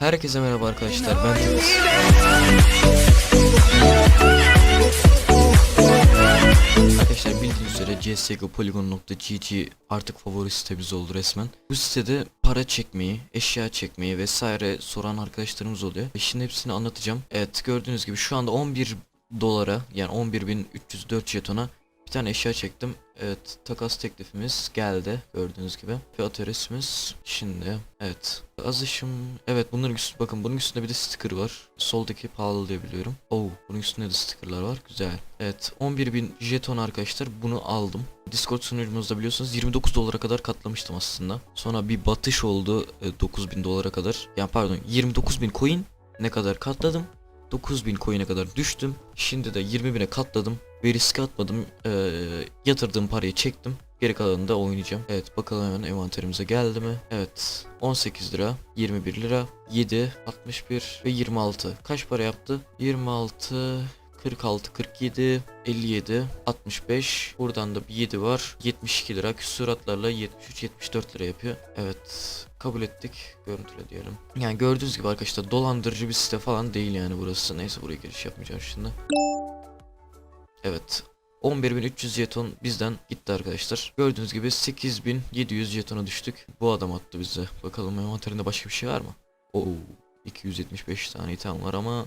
Herkese merhaba arkadaşlar ben Temiz. Arkadaşlar bildiğiniz üzere CSGO Polygon.gg artık favori sitemiz oldu resmen. Bu sitede para çekmeyi, eşya çekmeyi vesaire soran arkadaşlarımız oluyor. Ve şimdi hepsini anlatacağım. Evet gördüğünüz gibi şu anda 11 dolara yani 11.304 jetona bir tane eşya çektim. Evet takas teklifimiz geldi gördüğünüz gibi. Fiyat şimdi evet. Azışım evet bunların üstü bakın bunun üstünde bir de sticker var. Soldaki pahalı diye biliyorum. Oo bunun üstünde de stickerlar var güzel. Evet 11.000 jeton arkadaşlar bunu aldım. Discord sunucumuzda biliyorsunuz 29 dolara kadar katlamıştım aslında. Sonra bir batış oldu e, 9000 dolara kadar. Yani pardon 29.000 coin ne kadar katladım. 9000 coin'e kadar düştüm. Şimdi de 20.000'e katladım. Ve riske atmadım. Ee, yatırdığım parayı çektim. Geri kalanını da oynayacağım. Evet bakalım hemen envanterimize geldi mi? Evet 18 lira, 21 lira, 7, 61 ve 26. Kaç para yaptı? 26, 46, 47, 57, 65. Buradan da bir 7 var. 72 lira. Küsuratlarla 73, 74 lira yapıyor. Evet. Kabul ettik. Görüntüle diyelim. Yani gördüğünüz gibi arkadaşlar dolandırıcı bir site falan değil yani burası. Neyse buraya giriş yapmayacağım şimdi. Evet. 11.300 jeton bizden gitti arkadaşlar. Gördüğünüz gibi 8.700 jetona düştük. Bu adam attı bize. Bakalım envanterinde başka bir şey var mı? Oo. 275 tane item var ama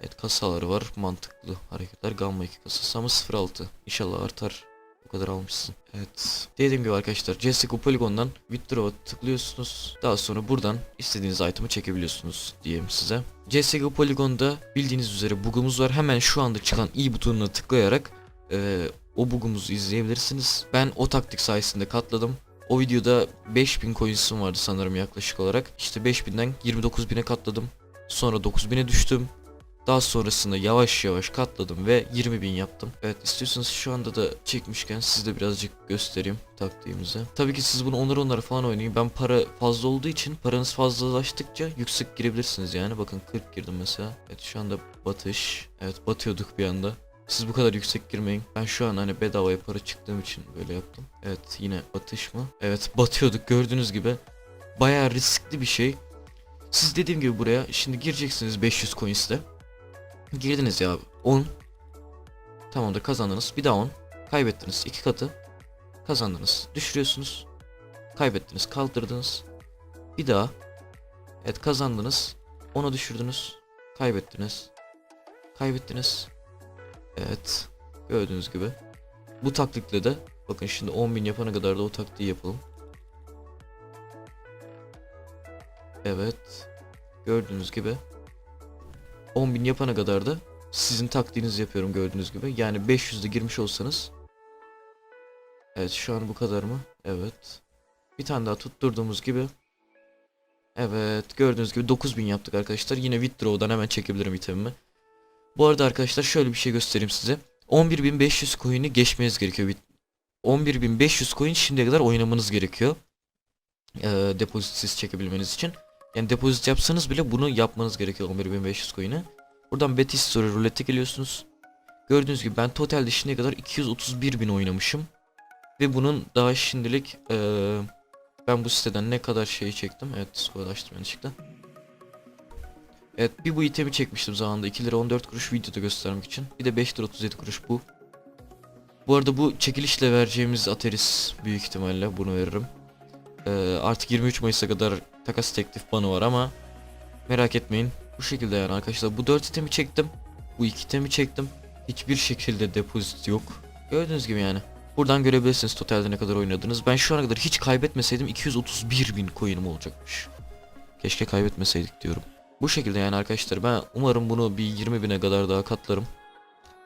Evet kasaları var mantıklı hareketler gamma 2 kasası ama 06 İnşallah artar bu kadar almışsın. Evet. Dediğim gibi arkadaşlar CSGO Polygon'dan withdraw'a tıklıyorsunuz. Daha sonra buradan istediğiniz item'ı çekebiliyorsunuz diyeyim size. CSGO Polygon'da bildiğiniz üzere bugumuz var. Hemen şu anda çıkan i butonuna tıklayarak eee, o bugumuzu izleyebilirsiniz. Ben o taktik sayesinde katladım. O videoda 5000 coins'im vardı sanırım yaklaşık olarak. İşte 5000'den 29000'e katladım. Sonra 9000'e düştüm daha sonrasında yavaş yavaş katladım ve 20.000 yaptım. Evet istiyorsanız şu anda da çekmişken size birazcık göstereyim taktiğimizi. Tabii ki siz bunu onar onlara falan oynayın. Ben para fazla olduğu için paranız fazlalaştıkça yüksek girebilirsiniz yani. Bakın 40 girdim mesela. Evet şu anda batış. Evet batıyorduk bir anda. Siz bu kadar yüksek girmeyin. Ben şu an hani bedavaya para çıktığım için böyle yaptım. Evet yine batış mı? Evet batıyorduk gördüğünüz gibi. Bayağı riskli bir şey. Siz dediğim gibi buraya şimdi gireceksiniz 500 coins'te. Girdiniz ya 10 Tamamdır kazandınız bir daha 10 Kaybettiniz iki katı. Kazandınız düşürüyorsunuz. Kaybettiniz kaldırdınız. Bir daha. Evet kazandınız Onu düşürdünüz. Kaybettiniz. Kaybettiniz. Evet Gördüğünüz gibi. Bu taktikle de Bakın şimdi 10.000 yapana kadar da o taktiği yapalım. Evet. Gördüğünüz gibi 10.000 yapana kadar da sizin taktiğinizi yapıyorum gördüğünüz gibi. Yani 500'de girmiş olsanız. Evet şu an bu kadar mı? Evet. Bir tane daha tutturduğumuz gibi. Evet gördüğünüz gibi 9000 yaptık arkadaşlar. Yine withdraw'dan hemen çekebilirim itemimi. Bu arada arkadaşlar şöyle bir şey göstereyim size. 11.500 coin'i geçmeniz gerekiyor. 11.500 coin şimdiye kadar oynamanız gerekiyor. Ee, depozitsiz çekebilmeniz için. Yani depozit yapsanız bile bunu yapmanız gerekiyor 11.500 coin'e. Buradan bet history roulette geliyorsunuz. Gördüğünüz gibi ben totalde şimdiye kadar 231.000 oynamışım. Ve bunun daha şimdilik eee, ben bu siteden ne kadar şey çektim. Evet açtım yanlışlıkla. Evet bir bu itemi çekmiştim zamanında 2 lira 14 kuruş videoda göstermek için. Bir de 5 lira 37 kuruş bu. Bu arada bu çekilişle vereceğimiz Ateris büyük ihtimalle bunu veririm. Eee, artık 23 Mayıs'a kadar takas teklif banı var ama merak etmeyin. Bu şekilde yani arkadaşlar bu 4 itemi çektim. Bu 2 itemi çektim. Hiçbir şekilde depozit yok. Gördüğünüz gibi yani. Buradan görebilirsiniz totalde ne kadar oynadınız. Ben şu ana kadar hiç kaybetmeseydim 231 bin coin'im olacakmış. Keşke kaybetmeseydik diyorum. Bu şekilde yani arkadaşlar ben umarım bunu bir 20 bine kadar daha katlarım.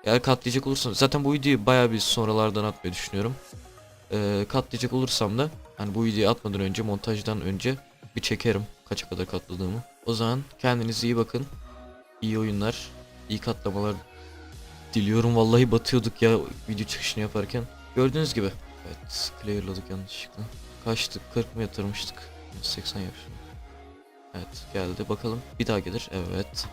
Eğer katlayacak olursam zaten bu videoyu baya bir sonralardan atmayı düşünüyorum. Ee, katlayacak olursam da hani bu videoyu atmadan önce montajdan önce bir çekerim kaça kadar katladığımı. O zaman kendinize iyi bakın. İyi oyunlar, iyi katlamalar diliyorum. Vallahi batıyorduk ya video çıkışını yaparken. Gördüğünüz gibi. Evet, clearladık yanlışlıkla. Kaçtık? 40 mı yatırmıştık? 80 yapmışım. Evet, geldi. Bakalım. Bir daha gelir. Evet.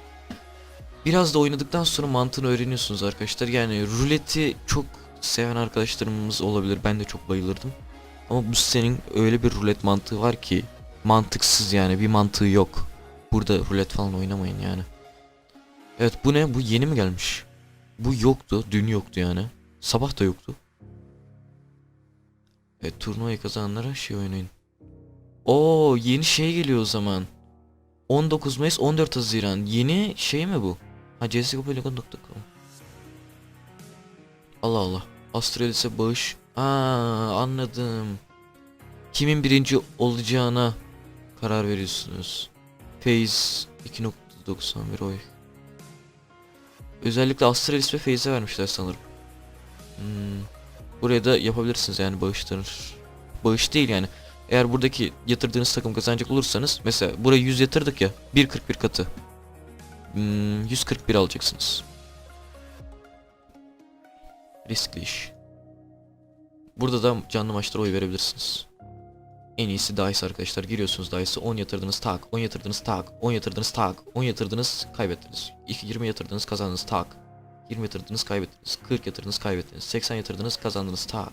Biraz da oynadıktan sonra mantığını öğreniyorsunuz arkadaşlar. Yani ruleti çok seven arkadaşlarımız olabilir. Ben de çok bayılırdım. Ama bu sitenin öyle bir rulet mantığı var ki mantıksız yani bir mantığı yok. burada rulet falan oynamayın yani. Evet bu ne? Bu yeni mi gelmiş? Bu yoktu. Dün yoktu yani. Sabah da yoktu. Evet turnuvayı kazananlara şey oynayın. Oo yeni şey geliyor o zaman. 19 Mayıs 14 Haziran. Yeni şey mi bu? Ha csgopeligon.com Allah Allah. Astralis'e bağış. Aa anladım. Kimin birinci olacağına karar veriyorsunuz. Phase 2.91 oy. Özellikle Astralis ve Phase'e vermişler sanırım. Hmm. Buraya da yapabilirsiniz yani bağışlar. Bağış değil yani. Eğer buradaki yatırdığınız takım kazanacak olursanız mesela buraya 100 yatırdık ya 1.41 katı. Hmm, 141 alacaksınız. Riskli iş. Burada da canlı maçlara oy verebilirsiniz. En iyisi DICE arkadaşlar. Giriyorsunuz DICE'e 10 yatırdınız tak, 10 yatırdınız tak, 10 yatırdınız tak, 10 yatırdınız kaybettiniz. 2 20 yatırdınız kazandınız tak. 20 yatırdınız kaybettiniz. 40 yatırdınız kaybettiniz. 80 yatırdınız kazandınız tak.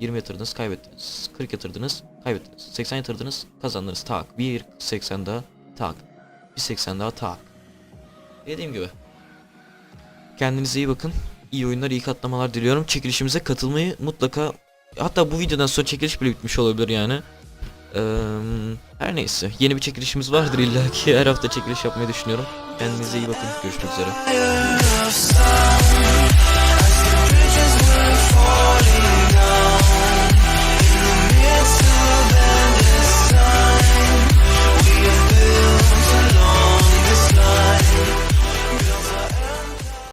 20 yatırdınız kaybettiniz. 40 yatırdınız kaybettiniz. 80 yatırdınız kazandınız tak. 1 80 daha tak. 1 80 daha tak. Dediğim gibi. Kendinize iyi bakın. İyi oyunlar, iyi katlamalar diliyorum. Çekilişimize katılmayı mutlaka hatta bu videodan sonra çekiliş bile bitmiş olabilir yani. Her neyse. Yeni bir çekilişimiz vardır illa ki. Her hafta çekiliş yapmayı düşünüyorum. Kendinize iyi bakın. Görüşmek üzere.